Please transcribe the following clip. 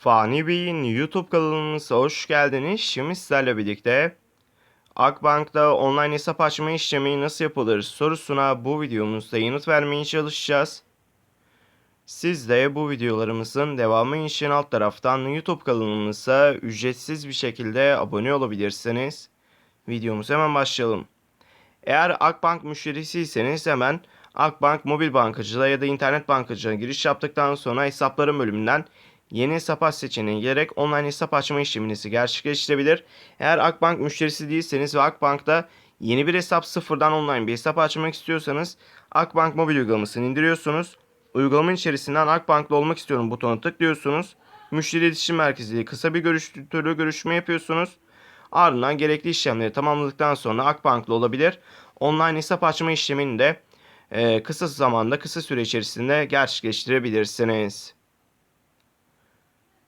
Fani Bey'in YouTube kanalımıza hoş geldiniz. Şimdi sizlerle birlikte Akbank'ta online hesap açma işlemi nasıl yapılır sorusuna bu videomuzda yanıt vermeye çalışacağız. Siz de bu videolarımızın devamı için alt taraftan YouTube kanalımıza ücretsiz bir şekilde abone olabilirsiniz. Videomuza hemen başlayalım. Eğer Akbank müşterisiyseniz hemen Akbank mobil bankacılığa ya da internet bankacılığına giriş yaptıktan sonra hesapların bölümünden yeni hesap aç seçeneğine gelerek online hesap açma işleminizi gerçekleştirebilir. Eğer Akbank müşterisi değilseniz ve Akbank'ta yeni bir hesap sıfırdan online bir hesap açmak istiyorsanız Akbank mobil uygulamasını indiriyorsunuz. Uygulamanın içerisinden Akbank'la olmak istiyorum butonuna tıklıyorsunuz. Müşteri iletişim merkeziyle kısa bir görüştürü görüşme yapıyorsunuz. Ardından gerekli işlemleri tamamladıktan sonra Akbank'la olabilir. Online hesap açma işlemini de kısa zamanda, kısa süre içerisinde gerçekleştirebilirsiniz.